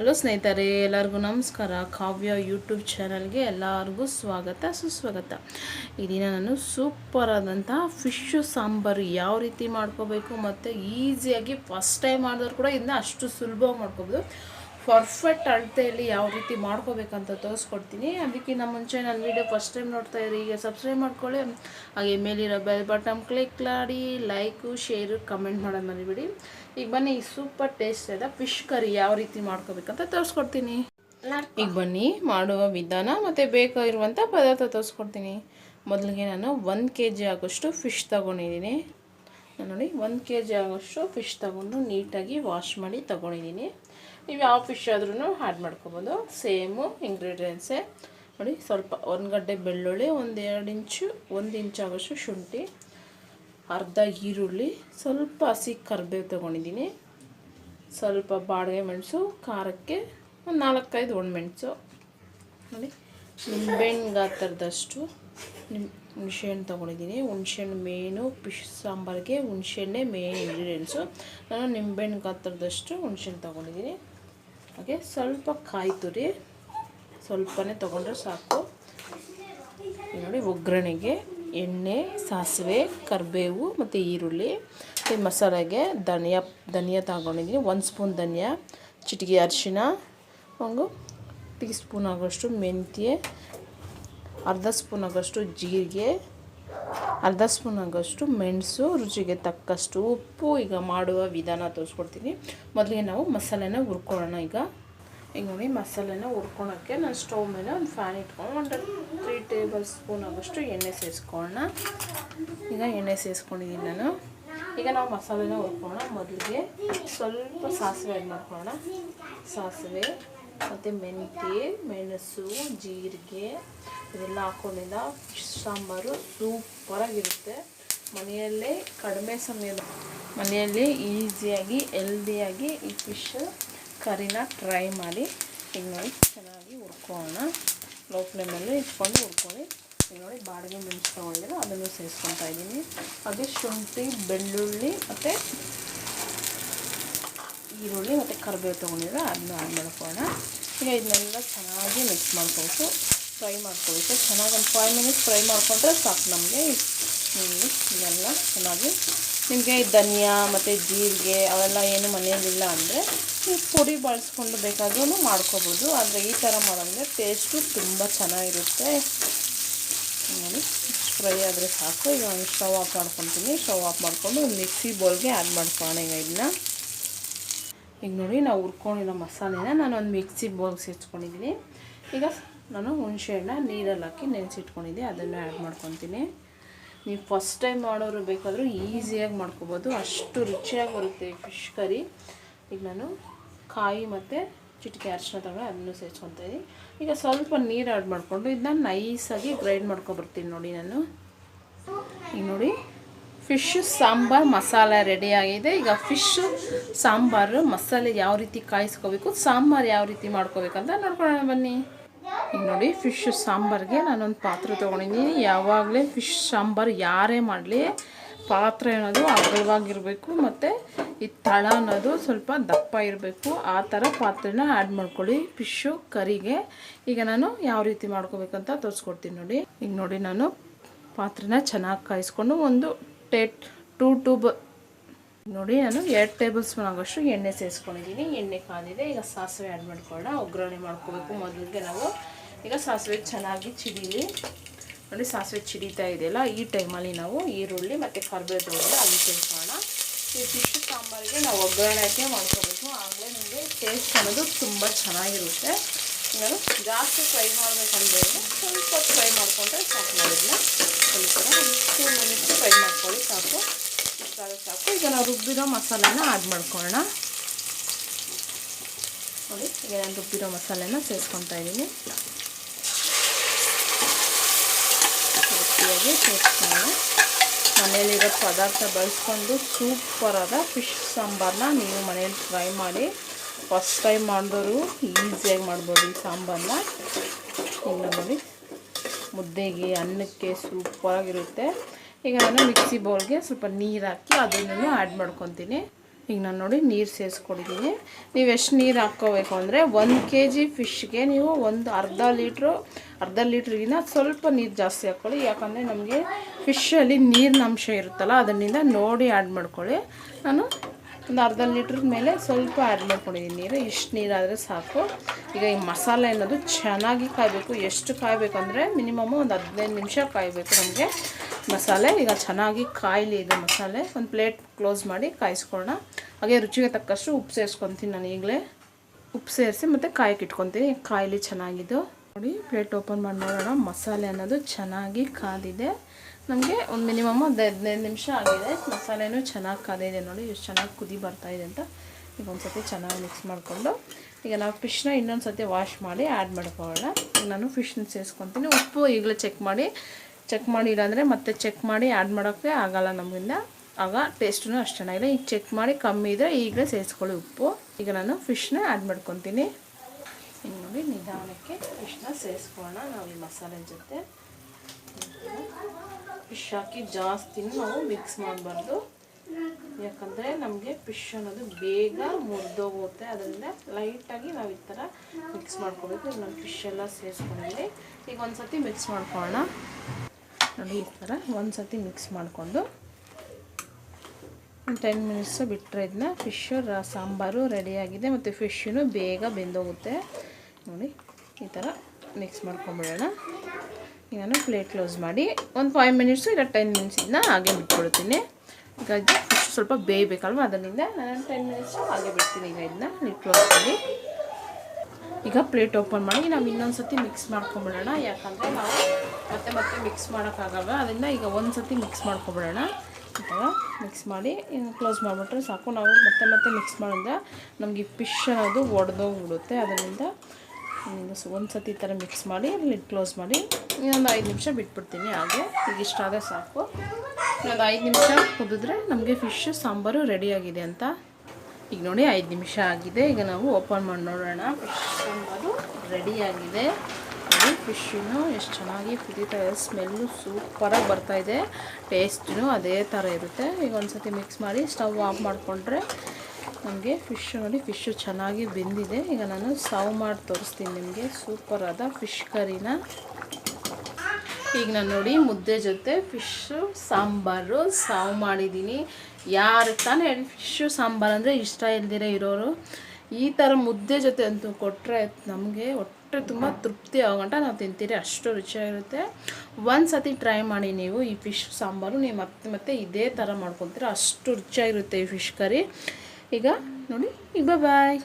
Hello ಸ್ನೇಹಿತರೆ, ಎಲ್ಲರಿಗೂ ನಮಸ್ಕಾರ. ಕಾವ್ಯ ಯೂಟ್ಯೂಬ್ ಚಾನಲ್ಗೆ ಎಲ್ಲರಿಗೂ ಸ್ವಾಗತ, ಸುಸ್ವಾಗತ. ಈ ದಿನ ನಾನು ಸೂಪರ್ ಆದಂತಹ ಫಿಶ್ ಸಾಂಬಾರು ಯಾವ ರೀತಿ ಮಾಡ್ಕೋಬೇಕು ಮತ್ತು ಈಸಿಯಾಗಿ ಫಸ್ಟ್ ಟೈಮ್ ಮಾಡಿದ್ರು ಕೂಡ ಇದನ್ನ ಅಷ್ಟು ಸುಲಭವಾಗಿ ಮಾಡ್ಕೋಬೋದು. ಪರ್ಫೆಕ್ಟ್ ಅಳತೆಯಲ್ಲಿ ಯಾವ ರೀತಿ ಮಾಡ್ಕೋಬೇಕಂತ ತೋರಿಸ್ಕೊಡ್ತೀನಿ. ಅದಕ್ಕಿಂತ ಮುಂಚೆ ನಾನು ವೀಡಿಯೋ ಫಸ್ಟ್ ಟೈಮ್ ನೋಡ್ತಾ ಇದ್ದೀರಿ ಈಗ ಸಬ್ಸ್ಕ್ರೈಬ್ ಮಾಡ್ಕೊಳ್ಳಿ. ಹಾಗೆ ಮೇಲಿರೋ ಬೆಲ್ ಬಟನ್ ಕ್ಲಿಕ್ ಮಾಡಿ ಲೈಕು ಶೇರು ಕಮೆಂಟ್ ಮಾಡೋದು ಮರಿಬೇಡಿ. ಈಗ ಬನ್ನಿ ಈ ಸೂಪರ್ ಟೇಸ್ಟ್ ಇದೆ ಫಿಶ್ ಕರಿ ಯಾವ ರೀತಿ ಮಾಡ್ಕೋಬೇಕಂತ ತೋರಿಸ್ಕೊಡ್ತೀನಿ. ಈಗ ಬನ್ನಿ ಮಾಡುವ ವಿಧಾನ ಮತ್ತು ಬೇಕಾಗಿರುವಂಥ ಪದಾರ್ಥ ತೋರಿಸ್ಕೊಡ್ತೀನಿ. ಮೊದಲಿಗೆ ನಾನು ಒಂದು ಕೆ ಜಿ ಆಗೋಷ್ಟು ಫಿಶ್ ತೊಗೊಂಡಿದ್ದೀನಿ. ನಾನು ನೋಡಿ ಒಂದು ಕೆ ಜಿ ಆಗೋಷ್ಟು ಫಿಶ್ ತೊಗೊಂಡು ನೀಟಾಗಿ ವಾಶ್ ಮಾಡಿ ತೊಗೊಂಡಿದ್ದೀನಿ. ನೀವು ಯಾವ ಫಿಶ್ ಆದ್ರೂ ಆ್ಯಡ್ ಮಾಡ್ಕೊಬೋದು. ಸೇಮು ಇಂಗ್ರೀಡಿಯೆಂಟ್ಸೇ ನೋಡಿ, ಸ್ವಲ್ಪ ಒಂದು ಗಡ್ಡೆ ಬೆಳ್ಳುಳ್ಳಿ, ಒಂದು ಎರಡು ಇಂಚು, ಒಂದು ಇಂಚ್ ಆಗೋಷ್ಟು ಶುಂಠಿ, ಅರ್ಧ ಈರುಳ್ಳಿ, ಸ್ವಲ್ಪ ಹಸಿ ಕರಿಬೇವು ತೊಗೊಂಡಿದ್ದೀನಿ. ಸ್ವಲ್ಪ ಬಾಡಿಗೆ ಮೆಣಸು, ಖಾರಕ್ಕೆ ಒಂದು ನಾಲ್ಕೈದು ಒಣಮೆಣಸು ನೋಡಿ, ನಿಂಬೆಹಣ್ಣು ಗಾತ್ರದಷ್ಟು ನಿಮ್ ಹುಣಸೆಹಣ್ಣು ತೊಗೊಂಡಿದ್ದೀನಿ. ಹುಣ್ಸೆಹಣ್ಣು ಮೇನು ಫಿಶ್ ಸಾಂಬಾರಿಗೆ ಹುಣಸೆಹಣ್ಣೆ ಮೇನ್ ಇಂಗ್ರೀಡಿಯೆಂಟ್ಸು ನಾನು ನಿಂಬೆಹಣ್ಣು ಗಾತ್ರದಷ್ಟು ಹುಣಸೆಹಣ್ಣು ತೊಗೊಂಡಿದ್ದೀನಿ. ಹಾಗೆ ಸ್ವಲ್ಪ ಕಾಯಿ ತುರಿ, ಸ್ವಲ್ಪನೇ ತೊಗೊಂಡ್ರೆ ಸಾಕು. ನೋಡಿ ಒಗ್ಗರಣೆಗೆ ಎಣ್ಣೆ, ಸಾಸಿವೆ, ಕರಿಬೇವು ಮತ್ತು ಈರುಳ್ಳಿ, ಮತ್ತು ಮಸಾಲೆಗೆ ಧನಿಯಾ ಧನಿಯಾ ತಗೊಂಡಿದ್ದೀನಿ. ಒಂದು ಸ್ಪೂನ್ ಧನಿಯಾ, ಚಿಟಿಕೆ ಅರಿಶಿನ ಒಂದು ಟೀ ಸ್ಪೂನ್ ಆಗೋಷ್ಟು ಮೆಂತ್ಯ, ಅರ್ಧ ಸ್ಪೂನ್ ಆಗೋಷ್ಟು ಜೀರಿಗೆ ಅರ್ಧ ಸ್ಪೂನ್ ಆಗೋಷ್ಟು ಮೆಣಸು, ರುಚಿಗೆ ತಕ್ಕಷ್ಟು ಉಪ್ಪು, ಈಗ ಮಾಡುವ ವಿಧಾನ ತೋರಿಸ್ಕೊಡ್ತೀನಿ. ಮೊದಲಿಗೆ ನಾವು ಮಸಾಲೆನ ಹುರ್ಕೊಳ್ಳೋಣ ಈಗ. ಈಗ ನೋಡಿ, ಮಸಾಲೆನ ಹುರ್ಕೊಳೋಕ್ಕೆ ನಾನು ಸ್ಟವ್ ಮೇಲೆ ಒಂದು ಫ್ಯಾನ್ ಇಟ್ಕೊಂಡು ಒಂದು ತ್ರೀ ಟೇಬಲ್ ಸ್ಪೂನ್ ಆಗೋಷ್ಟು ಎಣ್ಣೆ ಸೇರಿಸ್ಕೊಳ್ಳೋಣ ಈಗ ಎಣ್ಣೆ ಸೇರಿಸ್ಕೊಂಡಿದ್ದೀನಿ ನಾನು. ಈಗ ನಾವು ಮಸಾಲೆನ ಹುರ್ಕೊಳ್ಳೋಣ ಮೊದಲಿಗೆ. ಸ್ವಲ್ಪ ಸಾಸಿವೆ ಆ್ಯಡ್ ಮಾಡ್ಕೊಳ್ಳೋಣ. ಸಾಸಿವೆ. ಮತ್ತು ಮೆಂತ್ಯ, ಮೆಣಸು, ಜೀರಿಗೆ, ಇದೆಲ್ಲ ಹಾಕೊಂಡಿಂದ ಫಿಶ್ ಸಾಂಬಾರು ಸೂಪರಾಗಿರುತ್ತೆ ಮನೆಯಲ್ಲೇ ಕಡಿಮೆ ಸಮಯದ ಮನೆಯಲ್ಲಿ ಈಸಿಯಾಗಿ, ಹೆಲ್ದಿಯಾಗಿ ಈ ಫಿಶ್ ಕರಿನ ಟ್ರೈ ಮಾಡಿ. ಈಗ ನೋಡಿ, ಚೆನ್ನಾಗಿ ಹುರ್ಕೊಳ್ಳೋಣ. ಲೋ ಫ್ಲೇಮಲ್ಲಿ ಇಟ್ಕೊಂಡು ಹುರ್ಕೊಳ್ಳಿ. ಈಗ ನೋಡಿ, ಬಾಡಿಗೆ ಮೆಣಸು ತೊಗೊಂಡಿರೋ ಅದನ್ನು ಸೇರಿಸ್ಕೊತಾ ಇದ್ದೀನಿ. ಹಾಗೆ ಶುಂಠಿ, ಬೆಳ್ಳುಳ್ಳಿ ಮತ್ತು ಈರುಳ್ಳಿ ಮತ್ತು ಕರಿಬೇವು ತೊಗೊಂಡಿದ್ರೆ ಅದನ್ನ ಆ್ಯಡ್ ಮಾಡ್ಕೊಳ್ಳೋಣ. ಈಗ ಇದನ್ನೆಲ್ಲ ಚೆನ್ನಾಗಿ ಮಿಕ್ಸ್ ಮಾಡ್ಕೊಬೇಕು ಫ್ರೈ ಮಾಡ್ಕೊಬೇಕು ಚೆನ್ನಾಗಿ ಒಂದು ಫೈವ್ ಮಿನಿಟ್ಸ್ ಫ್ರೈ ಮಾಡಿಕೊಂಡ್ರೆ ಸಾಕು ನಮಗೆ. ಇದೆಲ್ಲ ಚೆನ್ನಾಗಿ. ನಿಮಗೆ ಧನಿಯಾ ಮತ್ತು ಜೀರಿಗೆ ಅವೆಲ್ಲ ಏನು ಮನೆಯಲ್ಲಿಲ್ಲ ಅಂದರೆ ನೀವು ಪುಡಿ ಬಳಸ್ಕೊಂಡು ಬೇಕಾದ್ರೂ ಮಾಡ್ಕೋಬೋದು. ಆದರೆ ಈ ಥರ ಮಾಡೋದ್ರೆ ಟೇಸ್ಟು ತುಂಬ ಚೆನ್ನಾಗಿರುತ್ತೆ. ನೋಡಿ ಫ್ರೈ ಆದರೆ ಸಾಕು. ಈಗ ಒಂದು ಸ್ಟವ್ ಆಫ್ ಮಾಡ್ಕೊತೀನಿ. ಸ್ಟವ್ ಆಫ್ ಮಾಡಿಕೊಂಡು ಮಿಕ್ಸಿ ಬೌಲ್ಗೆ ಆ್ಯಡ್ ಮಾಡ್ಕೊಳ್ಳೋಣ ಈಗ ಇದನ್ನ. ಈಗ ನೋಡಿ ನಾವು ಹುರ್ಕೊಂಡಿರೋ ಮಸಾಲೆನ ನಾನು ಒಂದು ಮಿಕ್ಸಿ ಬೌಲ್ಗೆ ಸೇರಿಸ್ಕೊಂಡಿದ್ದೀನಿ ಈಗ ನಾನು ಹುಣಸೆಹಣ್ಣ ನೀರಲ್ಲಿ ಹಾಕಿ ನೆನೆಸಿಟ್ಕೊಂಡಿದ್ದೆ, ಅದನ್ನು ಆ್ಯಡ್ ಮಾಡ್ಕೊತೀನಿ. ನೀವು ಫಸ್ಟ್ ಟೈಮ್ ಮಾಡೋರು ಬೇಕಾದರೂ ಈಸಿಯಾಗಿ ಮಾಡ್ಕೊಬೋದು. ಅಷ್ಟು ರುಚಿಯಾಗಿ ಬರುತ್ತೆ ಫಿಶ್ ಕರಿ ಈಗ ನಾನು ಕಾಯಿ ಮತ್ತು ಚಿಟಿಕೆ ಅರಿಶಿನ ತಗೊಂಡು ಅದನ್ನು ಸೇರಿಸ್ಕೊತೀನಿ ಈಗ ಸ್ವಲ್ಪ ನೀರು ಆ್ಯಡ್ ಮಾಡಿಕೊಂಡು ಇದನ್ನ ನೈಸಾಗಿ ಗ್ರೈಂಡ್ ಮಾಡ್ಕೊಬರ್ತೀನಿ ನೋಡಿ ನಾನು. ಈಗ ನೋಡಿ. ಫಿಶ್, ಸಾಂಬಾರು, ಮಸಾಲೆ ರೆಡಿಯಾಗಿದೆ. ಈಗ ಫಿಶ್ಶು ಸಾಂಬಾರು, ಮಸಾಲೆ ಯಾವ ರೀತಿ ಕಾಯಿಸ್ಕೋಬೇಕು, ಸಾಂಬಾರು ಯಾವ ರೀತಿ ಮಾಡ್ಕೋಬೇಕಂತ ನೋಡ್ಕೊಳ್ಳೋಣ ಬನ್ನಿ. ಈಗ ನೋಡಿ, ಫಿಶ್, ಸಾಂಬಾರಿಗೆ ನಾನೊಂದು ಪಾತ್ರೆ ತೊಗೊಂಡಿದ್ದೀನಿ. ಯಾವಾಗಲೇ ಫಿಶ್, ಸಾಂಬಾರು ಯಾರೇ ಮಾಡಲಿ, ಪಾತ್ರೆ ಅನ್ನೋದು ಅಗಲವಾಗಿರಬೇಕು ಮತ್ತು ಈ ತಳ ಅನ್ನೋದು ಸ್ವಲ್ಪ ದಪ್ಪ ಇರಬೇಕು. ಆ ಥರ ಪಾತ್ರೆನ ಆ್ಯಡ್ ಮಾಡ್ಕೊಳ್ಳಿ. ಫಿಶ್ಶು ಕರಿಗೆ ಈಗ ನಾನು ಯಾವ ರೀತಿ ಮಾಡ್ಕೋಬೇಕಂತ ತೋರಿಸ್ಕೊಡ್ತೀನಿ ನೋಡಿ. ಈಗ ನೋಡಿ, ನಾನು ಪಾತ್ರೆನ ಚೆನ್ನಾಗಿ ಕಾಯಿಸ್ಕೊಂಡು ಒಂದು ಟೇ ಟೂ ಟೂ ನೋಡಿ, ನಾನು ಎರಡು ಟೇಬಲ್ ಸ್ಪೂನ್ ಆಗೋಷ್ಟು ಎಣ್ಣೆ ಸೇರಿಸ್ಕೊಂಡಿದ್ದೀನಿ. ಎಣ್ಣೆ ಕಾದಿದೆ, ಈಗ ಸಾಸಿವೆ ಆ್ಯಡ್ ಮಾಡ್ಕೊಳ್ಳೋಣ. ಒಗ್ಗರಣೆ ಮಾಡ್ಕೋಬೇಕು. ಮೊದಲಿಗೆ ನಾವು ಈಗ ಸಾಸಿವೆ ಚೆನ್ನಾಗಿ ಚಿಡೀಲಿ. ನೋಡಿ, ಸಾಸಿವೆ ಚಿಡಿತಾ ಇದೆಯಲ್ಲ, ಈ ಟೈಮಲ್ಲಿ ನಾವು ಈರುಳ್ಳಿ ಮತ್ತು ಕರ್ಬೇವು ತೊಗೊಂಡು ಅದನ್ನು ಸೇರಿಸೋಣ ಈ ಫಿಶ್ ಸಾಂಬಾರಿಗೆ ನಾವು ಒಗ್ಗರಣೆ ಹಾಕಿ ಮಾಡ್ಕೋಬೇಕು. ಆಗಲೇ ನಮಗೆ ಟೇಸ್ಟ್ ಅನ್ನೋದು ತುಂಬ ಚೆನ್ನಾಗಿರುತ್ತೆ. ನಾನು ಜಾಸ್ತಿ ಫ್ರೈ ಮಾಡಬೇಕಂದ್ರೆ ಸ್ವಲ್ಪ ಫ್ರೈ ಮಾಡಿಕೊಂಡ್ರೆ ಸಾಕು ಮಾಡಿದ್ನ ಸ್ವಲ್ಪ ಟೂ ಮಿನಿಟ್ಸ್ ಫ್ರೈ ಮಾಡ್ಕೊಳ್ಳಿ ಸಾಕು. ಇಷ್ಟಾದ ಸಾಕು. ಈಗ ನಾವು ರುಬ್ಬಿರೋ ಮಸಾಲೆನ ಆ್ಯಡ್ ಮಾಡ್ಕೊಳ್ಳೋಣ. ನೋಡಿ, ಈಗ ನಾನು ರುಬ್ಬಿರೋ ಮಸಾಲೆನ ಸೇರಿಸ್ಕೊತಾ ಇದ್ದೀನಿ. ಗಟ್ಟಿಯಾಗಿ ಸೇರಿಸ್ಕೊಳ್ಳೋಣ ಮನೆಯಲ್ಲಿರೋ ಪದಾರ್ಥ ಬಳಸ್ಕೊಂಡು ಸೂಪರಾದ ಫಿಶ್ ಸಾಂಬಾರನ್ನ ನೀವು ಮನೇಲಿ ಫ್ರೈ ಮಾಡಿ. ಫಸ್ಟ್ ಟೈಮ್ ಮಾಡಿದವರು ಈಸಿಯಾಗಿ ಮಾಡ್ಬೋದು ಈ ಸಾಂಬಾರನ್ನ. ಈಗ ನೋಡಿ, ಮುದ್ದೆಗೆ ಅನ್ನಕ್ಕೆ ಸೂಪರಾಗಿರುತ್ತೆ. ಈಗ ನಾನು ಮಿಕ್ಸಿ ಬೌಲ್ಗೆ ಸ್ವಲ್ಪ ನೀರು ಹಾಕಿ ಅದನ್ನು ಆ್ಯಡ್ ಮಾಡ್ಕೊತೀನಿ. ಈಗ ನಾನು ನೋಡಿ ನೀರು ಸೇರಿಸ್ಕೊಡಿದ್ದೀನಿ ನೀವು ಎಷ್ಟು ನೀರು ಹಾಕ್ಕೋಬೇಕು ಅಂದರೆ ಒಂದು ಕೆ ಜಿ ಫಿಶ್ಗೆ ನೀವು ಒಂದು ಅರ್ಧ ಲೀಟ್ರು, ಅರ್ಧ ಲೀಟ್ರಿಗಿಂತ ಸ್ವಲ್ಪ ನೀರು ಜಾಸ್ತಿ ಹಾಕ್ಕೊಳ್ಳಿ ಯಾಕಂದರೆ ನಮಗೆ ಫಿಶಲ್ಲಿ ನೀರಿನ ಅಂಶ ಇರುತ್ತಲ್ಲ ಅದರಿಂದ ನೋಡಿ ಆ್ಯಡ್ ಮಾಡ್ಕೊಳ್ಳಿ. ನಾನು ಒಂದು ಅರ್ಧ ಲೀಟ್ರ್ ಮೇಲೆ ಸ್ವಲ್ಪ ಆ್ಯಡ್ ಮಾಡ್ಕೊಂಡಿದ್ದೀನಿ. ನೀರು ಇಷ್ಟು ನೀರಾದರೆ ಸಾಕು. ಈಗ ಈ ಮಸಾಲೆ ಅನ್ನೋದು ಚೆನ್ನಾಗಿ ಕಾಯಬೇಕು. ಎಷ್ಟು ಕಾಯಬೇಕಂದ್ರೆ ಮಿನಿಮಮ್ ಒಂದು ಹದಿನೈದು ನಿಮಿಷ ಕಾಯಬೇಕು ನಮಗೆ ಮಸಾಲೆ. ಈಗ ಚೆನ್ನಾಗಿ ಕಾಯಲಿ ಇದೆ ಮಸಾಲೆ. ಒಂದು ಪ್ಲೇಟ್ ಕ್ಲೋಸ್ ಮಾಡಿ ಕಾಯಿಸ್ಕೊಳ್ಳೋಣ. ಹಾಗೆ ರುಚಿಗೆ ತಕ್ಕಷ್ಟು ಉಪ್ಪು ಸೇರಿಸ್ಕೊತೀನಿ ನಾನು ಈಗಲೇ. ಉಪ್ಪು ಸೇರಿಸಿ ಮತ್ತು ಕಾಯಕ್ಕೆ ಇಟ್ಕೊತೀನಿ ಕಾಯಿಲಿ ಚೆನ್ನಾಗಿದ್ದು. ನೋಡಿ, ಪ್ಲೇಟ್ ಓಪನ್ ಮಾಡಿ ನೋಡೋಣ ಮಸಾಲೆ ಅನ್ನೋದು ಚೆನ್ನಾಗಿ ಕಾದಿದೆ. ನಮಗೆ ಒಂದು ಮಿನಿಮಮ್ ಒಂದು ಹದಿನೈದು ನಿಮಿಷ ಆಗಿದೆ. ಮಸಾಲೆನೂ ಚೆನ್ನಾಗಿ ಕಾದಿದೆ ನೋಡಿ, ಎಷ್ಟು ಚೆನ್ನಾಗಿ ಕುದಿ ಬರ್ತಾ ಇದೆ ಅಂತ. ಈಗ ಒಂದು ಸತಿ ಚೆನ್ನಾಗಿ ಮಿಕ್ಸ್ ಮಾಡಿಕೊಂಡು, ಈಗ ನಾವು ಫಿಶ್ನ ಇನ್ನೊಂದು ಸತಿ ವಾಶ್ ಮಾಡಿ ಆ್ಯಡ್ ಮಾಡ್ಕೊಳ್ಳೋಣ. ಈಗ ನಾನು ಫಿಶ್ನ ಸೇರಿಸ್ಕೊತೀನಿ. ಉಪ್ಪು ಈಗಲೇ ಚೆಕ್ ಮಾಡಿ ಚೆಕ್ ಮಾಡಿ ಇಲ್ಲಾಂದರೆ ಮತ್ತೆ ಚೆಕ್ ಮಾಡಿ ಆ್ಯಡ್ ಮಾಡೋಕ್ಕೆ ಆಗಲ್ಲ ನಮಗಿಂದ. ಆಗ ಟೇಸ್ಟೂ ಅಷ್ಟು ಚೆನ್ನಾಗಿಲ್ಲ ಈಗ ಚೆಕ್ ಮಾಡಿ ಕಮ್ಮಿ ಇದ್ದರೆ ಈಗಲೇ ಸೇರಿಸ್ಕೊಳ್ಳಿ ಉಪ್ಪು. ಈಗ ನಾನು ಫಿಶ್ನ ಆ್ಯಡ್ ಮಾಡ್ಕೊತೀನಿ. ಇನ್ನು ನೋಡಿ ನಿಧಾನಕ್ಕೆ ಫಿಶ್ನ ಸೇರಿಸ್ಕೊಳ್ಳೋಣ. ನಾವು ಈ ಮಸಾಲೆ ಜೊತೆ. ಫಿಶ್ ಹಾಕಿ ಜಾಸ್ತಿನೂ ನಾವು ಮಿಕ್ಸ್ ಮಾಡಬಾರ್ದು. ಯಾಕಂದರೆ ನಮಗೆ ಫಿಶ್ ಅನ್ನೋದು ಬೇಗ ಮುರಿದೋಗುತ್ತೆ. ಅದರಿಂದ ಲೈಟಾಗಿ ನಾವು ಈ ಥರ ಮಿಕ್ಸ್ ಮಾಡ್ಕೋಬೇಕು. ನಾನು ಫಿಶ್ ಎಲ್ಲ ಸೇರಿಸ್ಕೊಂಡಿದ್ದೀನಿ. ಈಗ ಒಂದು ಸತಿ ಮಿಕ್ಸ್ ಮಾಡ್ಕೊಳ್ಳೋಣ. ನೋಡಿ, ಈ ಥರ ಒಂದು ಸತಿ ಮಿಕ್ಸ್ ಮಾಡಿಕೊಂಡು ಟೆನ್ ಮಿನಿಟ್ಸ್ ಬಿಟ್ಟರೆ ಇದನ್ನ ಫಿಶ್ಶು ಸಾಂಬಾರು ರೆಡಿಯಾಗಿದೆ ಮತ್ತು ಫಿಶ್ಶೂ ಬೇಗ ಬೆಂದೋಗುತ್ತೆ. ನೋಡಿ, ಈ ಥರ ಮಿಕ್ಸ್ ಮಾಡ್ಕೊಂಬಿಡೋಣ. ಈಗ ನಾನು ಪ್ಲೇಟ್ ಕ್ಲೋಸ್ ಮಾಡಿ ಒಂದು ಫೈವ್ ಮಿನಿಟ್ಸು ಇಲ್ಲ ಟೆನ್ ಮಿನಿಟ್ಸ್ ಇದನ್ನ ಹಾಗೆ ಬಿಟ್ಕೊಳ್ತೀನಿ ಈಗ ಫಿಶ್ ಸ್ವಲ್ಪ ಬೇಯಬೇಕಲ್ವ? ಅದರಿಂದ ನಾನು ಟೆನ್ ಮಿನಿಟ್ಸು ಹಾಗೆ ಬಿಡ್ತೀನಿ ಈಗ ಇದನ್ನ. ನೀವು ಕ್ಲೋಸ್ ಮಾಡಿ. ಈಗ ಪ್ಲೇಟ್ ಓಪನ್ ಮಾಡಿ ನಾವು ಇನ್ನೊಂದು ಸತಿ ಮಿಕ್ಸ್ ಮಾಡ್ಕೊಂಬಿಡೋಣ. ಯಾಕಂದರೆ ನಾವು ಮತ್ತೆ ಮತ್ತೆ ಮಿಕ್ಸ್ ಮಾಡೋಕ್ಕಾಗಲ್ಲ ಅದರಿಂದ ಈಗ ಒಂದು ಸತಿ ಮಿಕ್ಸ್ ಮಾಡ್ಕೊಬಿಡೋಣ. ಅಥವಾ ಮಿಕ್ಸ್ ಮಾಡಿ ಕ್ಲೋಸ್ ಮಾಡಿಬಿಟ್ರೆ ಸಾಕು. ನಾವು ಮತ್ತೆ ಮತ್ತೆ ಮಿಕ್ಸ್ ಮಾಡಿದ್ರೆ ನಮಗೆ ಫಿಶ್ ಅನ್ನೋದು ಒಡೆದೋಗ್ಬಿಡುತ್ತೆ. ಅದರಿಂದ ಒಂದು ಸತಿ ಥರ ಮಿಕ್ಸ್ ಮಾಡಿ ಲಿಡ್ ಕ್ಲೋಸ್ ಮಾಡಿ, ಇನ್ನೊಂದು ಐದು ನಿಮಿಷ ಬಿಟ್ಬಿಡ್ತೀನಿ ಹಾಗೆ. ಈಗ ಇಷ್ಟಾದರೆ ಸಾಕು. ಇನ್ನೊಂದು ಐದು ನಿಮಿಷ ಕುದಿದ್ರೆ ನಮಗೆ ಫಿಶ್ ಸಾಂಬಾರು ರೆಡಿಯಾಗಿದೆ ಅಂತ. ಈಗ ನೋಡಿ ಐದು ನಿಮಿಷ ಆಗಿದೆ. ಈಗ ನಾವು ಓಪನ್ ಮಾಡಿ ನೋಡೋಣ. ಫಿಶ್ ಸಾಂಬಾರು ರೆಡಿಯಾಗಿದೆ ನೋಡಿ ಫಿಶ್ಶೂ ಎಷ್ಟು ಚೆನ್ನಾಗಿ ಕುದೀತಾ ಇದೆ. ಸ್ಮೆಲ್ಲು ಸೂಪರಾಗಿ ಬರ್ತಾಯಿದೆ ಟೇಸ್ಟೂ ಅದೇ ಥರ ಇರುತ್ತೆ. ಈಗ ಒಂದು ಸತಿ ಮಿಕ್ಸ್ ಮಾಡಿ ಸ್ಟವ್ ಆಫ್ ಮಾಡಿಕೊಂಡ್ರೆ ನಮಗೆ ಫಿಶ್ ನೋಡಿ ಫಿಶ್ಶು ಚೆನ್ನಾಗಿ ಬೆಂದಿದೆ. ಈಗ ನಾನು ಸರ್ವ್ ಮಾಡಿ ತೋರಿಸ್ತೀನಿ ನಿಮಗೆ. ಸೂಪರಾದ ಫಿಶ್ ಕರಿನ. ಈಗ ನಾನು ನೋಡಿ ಮುದ್ದೆ ಜೊತೆ ಫಿಶ್ಶು ಸಾಂಬಾರು ಸರ್ವ್ ಮಾಡಿದ್ದೀನಿ. ಯಾರು ತಾನೇ ಹೇಳಿ ಫಿಶ್ಶು ಸಾಂಬಾರು ಅಂದರೆ ಇಷ್ಟ ಇಲ್ದಿರೇ ಇರೋರು, ಈ ಥರ ಮುದ್ದೆ ಜೊತೆ ಅಂತೂ ಕೊಟ್ಟರೆ ನಮಗೆ ಒಟ್ಟು ತುಂಬ ತೃಪ್ತಿ ಆಗೋಂಟ ನಾವು ತಿಂತೀರಿ. ಅಷ್ಟು ರುಚಿಯಾಗಿರುತ್ತೆ. ಒಂದು ಸತಿ ಟ್ರೈ ಮಾಡಿ ನೀವು ಈ ಫಿಶ್ ಸಾಂಬಾರು ನೀವು ಮತ್ತೆ ಮತ್ತೆ ಇದೇ ಥರ ಮಾಡ್ಕೊತೀರ ಅಷ್ಟು ರುಚಿಯಾಗಿರುತ್ತೆ ಈ ಫಿಶ್ ಕರಿ. ಈಗ ನೋಡಿ ಈಗ ಬಾಯ್